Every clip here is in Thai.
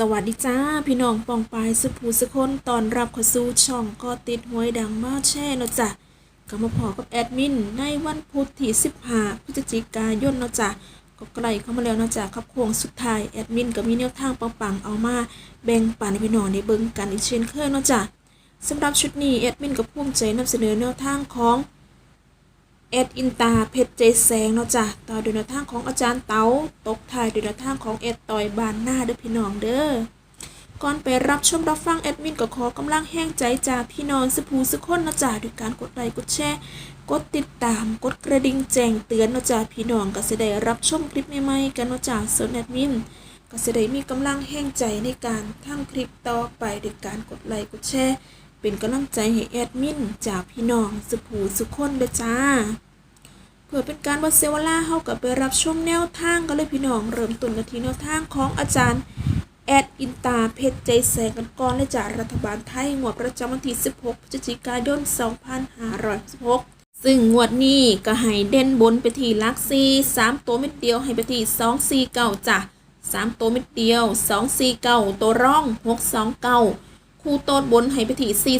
สวัสดีจ้า พี่น้องปองปายสุภูสุคนตอนรับเข้าสู่ช่องก็ติดหวยดังมาแช่เนาะจ้ะก็มาพอกับแอดมินในวันพุธที่15พฤศจิกายนเนาะจ้ะก็ใกล้เข้ามาแล้วเนาะจ้ะครับโค้งสุดท้ายแอดมินก็มีแนวทางปังๆเอามาแบ่งปันให้พี่น้องได้เบิ่งกันอีกเช่นเคยเนาะจ้ะสำหรับชุดนี้แอดมินก็ภูมิใจนำเสนอแนวทางของ อ็ดอินตาเพชรใจแสงเนาะจ้ะต่อโดยแนวทางของอาจารย์เต๋าตกท้ายโดยแนวทางของเอ็ดต่อยบานหน้าเด้อพี่น้องเด้อก่อนไปรับชมรับฟังแอดมินก็ขอกำลังแห้งใจจากพี่น้องสภูสุคนนะจ๊ะด้วยการกดไลค์กดแชร์กดติดตามกดกระดิ่งแจ้งเตือนนะจ๊ะพี่น้องก็จะได้รับชมคลิปใหม่ๆกันนะจ๊ะส่วนแอดมินก็จะได้มีกำลังแห้งใจในการทำคลิปต่อไปด้วยการกดไลค์กดแชร์เป็นกำลังใจให้แอดมินจากพี่น้องสภูสุคนเด้อจ้า เพื่อเป็นการบดเซวลาเฮากับไปรับชมแนวทางกันเลยพี่น้อง เริ่มต้นกันที่แนวทางของอาจารย์แอดอินตาเพชรใจแสงกันก่อนเลยจากรัฐบาลไทยงวดประจำวันที่ 16พฤศจิกายน 2516 ซึ่งงวดนี้ก็ให้เด่นบนไปที่ลักซี3ตัวเม็ดเดียวให้ไปที่ 249จ้ะ3ตัวเม็ดเดียว 249 ตัวร่อง 629 คู่โต๊ดบนให้ไปที่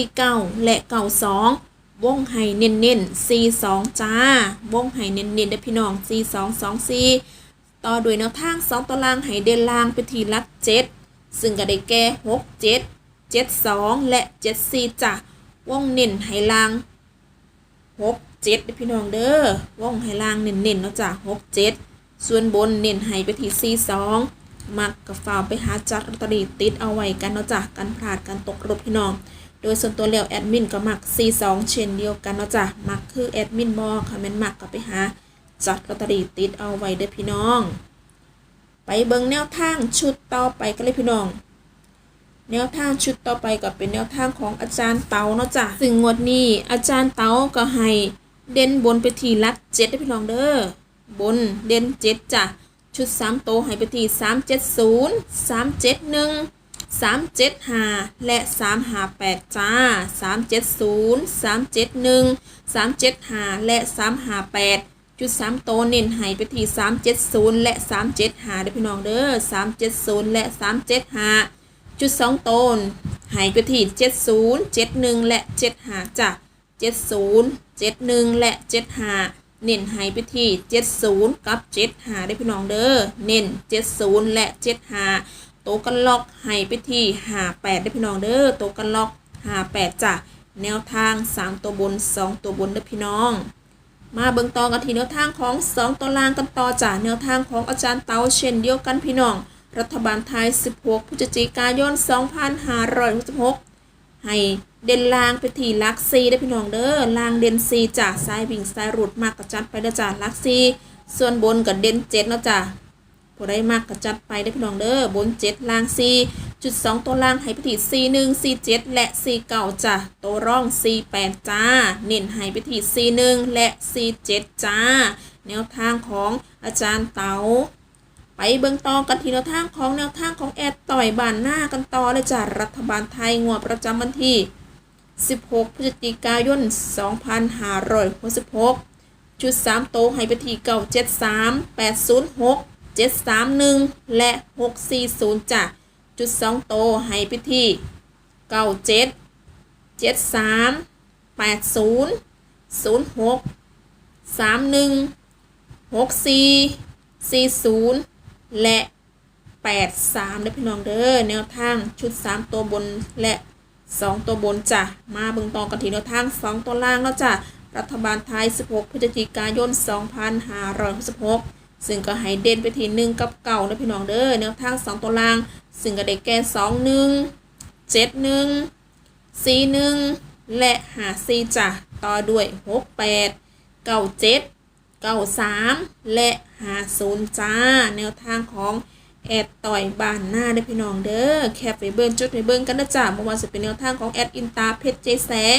42 49 และ 92 วงไห้เน้นเน้นๆ42จ้า วงไห้เน้นเน้นๆเด้พี่น้อง42 24ต่อด้วยแนวทาง 2ตัวล่างไห้เด่นล่างไปทีลัก 7 ซึ่งก็ได้แก่6 7 72 และ 74จ้ะวงเน้นไห้ล่าง 6 7เด้อพี่น้องเด้อวงไห้ล่างเน้นเน้นๆเนาะจ้ะ6 7 ส่วนบนเน้นไห้ไปที่ 42มักกับฝาวไปหาจัดลอตเตอรี่ติดเอาไว้กันเนาะจ้ะกันพลาดกันตกรถพี่น้อง โดยส่วนตัวแล้วแอดมินก็มัก 42 เช่นเดียวกันเนาะจ้ะมักคือแอดมินบอค่ะแม่นมักก็ไปหาจัดลอตเตอรี่ติดเอาไว้เด้อพี่น้อง ไปเบิ่งแนวทางชุดต่อไปกันเลยพี่น้อง แนวทางชุดต่อไปก็เป็นแนวทางของอาจารย์เตาเนาะจ้ะซึ่งงวดนี้อาจารย์เตาก็ให้เด่นบนไปที่ลักเจ็ดเด้อพี่น้องเด้อบนเด่นเจ็ดจ้ะชุดสามโตให้ไปที่สา มเจ็ดศูนย์สามเจ็ดห้าและสามห้าแปดจ้าสามเจ็ดศูนย์สามเจ็ดหนึ่งสามเจ็ดห้าและสามห้าแปดจุดสามโตเน้นให้ไปที่สามเจ็ดศูนย์และสามเจ็ดห้าเด้อพี่น้องเด้อสามเจ็ดศูนย์และสามเจ็ดห้าจุดสองโตนให้ไปที่เจ็ดศูนย์เจ็ดหนึ่งและเจ็ดห้าจ้ะเจ็ดศูนย์เจ็ดหนึ่งและเจ็ดห้าเน้นให้ไปที่เจ็ดศูนย์กับเจ็ดห้าได้อพี่น้องเด้อ เน้นเจ็ดศูนย์และเจ็ดห้า โตวกันล็อกให้ไปที่หาแปดได้พี่น้องเด้อโตวกันล็อกหาแปดจ้ะแนวทางสามตัวบนสองตัวบนเด้อพี่น้อง มาเบิ่งต่อกันที่แนวทางของสองตัวล่างกันต่อจ้ะแนวทางของอาจารย์เตาเช่นเดียวกันพี่น้อง รัฐบาลไทย 16พฤศจิกายน 2566 ให้เด่นลางไปที่ลักซีได้พี่น้องเด้อลางเด่นซีจ้ะซ้ายวิ่งซ้ายรุดมากกระจัดไปเด้อจ้ะลักซีส่วนบนกับเด่นเจ็ดเนาะจ้ะ ผู้ได้มากก็จัดไปได้พี่น้องเด้อบนเจ็ดล่างสี่จุดสองตัวล่างให้ไปที่สี่หนึ่งสี่เจ็ดและสี่เก้าจ้ะตัวร่องสี่แปดจ้า เน้นให้ไปที่สี่หนึ่งและสี่เจ็ดจ้า แนวทางของอาจารย์เต๋าไปเบิ่งต่อกันทีแนวทางของแนวทางของแอดต่อยบานหน้ากันต่อเลยจ้ะรัฐบาลไทยงวดประจำวันที่ 16 พฤศจิกายน 2566 จุดสามโตวให้ไปที่เก้าเจ็ดสามแปดศูนย์หก นึ่งและหกสี่ศูนย์จ้ะจุดสองโตวให้ไปที่เก้าเจ็ดเจ็ดสามแปดศูนย์ศูนย์หกสามหนึ่งหกสี่สี่ศูนย์และแปดสามเด้อพี่น้องเด้อแนวทางชุดสามตัวบนและสองตัวบนจ้ะมาเบิ่งตองกันทีแนวทางสองตัวล่างแล้วจ้ะรัฐบาลไทย 16 พฤศจิกายน 2566 ซึ่งก็ให้เด่นไปที่หนึ่งกับเก่านะพี่น้องเด้อแนวทาง2ตัวล่าง ซึ่งก็ได้แก่2 1 7 1 4 1และ5 4จ้ะต่อด้วย6 8 9 7 9 3และ5 0จ้า แนวทางของแอดต่อยบานหน้าได้พี่น้องเด้อแคปไปเบิ้งจุดไปเบิ้งกันนะจ้ะเมื่อวานจะเป็นแนวทางของแอดอินตาเพชรเจแสง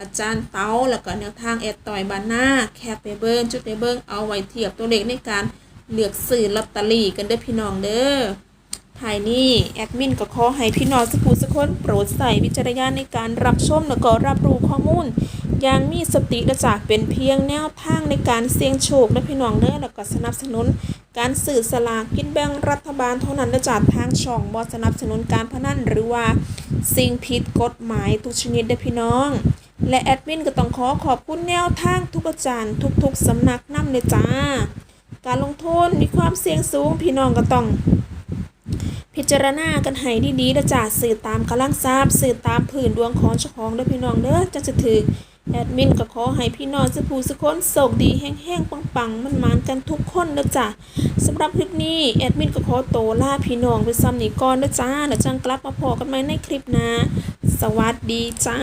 อาจารย์เตาแล้วก็แนวทางแอดต่อยบานหน้าแคปไปเบิ้งจุดไปเบิ้งเอาไว้เทียบตัวเลขในการเลือกซื้อลอตเตอรี่กันเด้อพี่น้องเด้อภายนี้แอดมินก็ขอให้พี่น้องสักผู้สักคนโปรดใส่วิจารณญาณในการรับชมแล้วก็รับรู้ข้อมูลอย่างมีสติและจากเป็นเพียงแนวทางในการเสี่ยงโชคและพี่น้องเด้อแล้วก็สนับสนุน การสื่อสลากกินแบ่งรัฐบาลเท่านั้นนะจ๊ะทางช่องบอสนับสนุนการพนันหรือว่าสิ่งผิดกฎหมายทุกชนิดเด้อพี่น้อง และแอดมินก็ต้องขอขอบคุณแนวทางทุกอาจารย์ ทุกๆสำนักนำเลยจ้า การลงทุนมีความเสี่ยงสูงพี่น้องก็ต้อง พิจารณากันให้ดีๆนะจ๊ะสื่อตามกำลังทราบสื่อตามผื่นดวงของเจ้าของเด้อพี่น้องเด้อจะจะถือแอดมินก็ขอให้พี่น้องสุภูสุคนโชคดีแห้งๆปังๆ มันมานกันทุกคนนะจ๊ะสำหรับคลิปนี้แอดมินก็ขอโตวลาพี่น้องไปซ้ำนี้ก่อนนะจ้าเดี๋ยวจังกลับมาพอกันใหม่ในคลิปน้าสวัสดีจ้า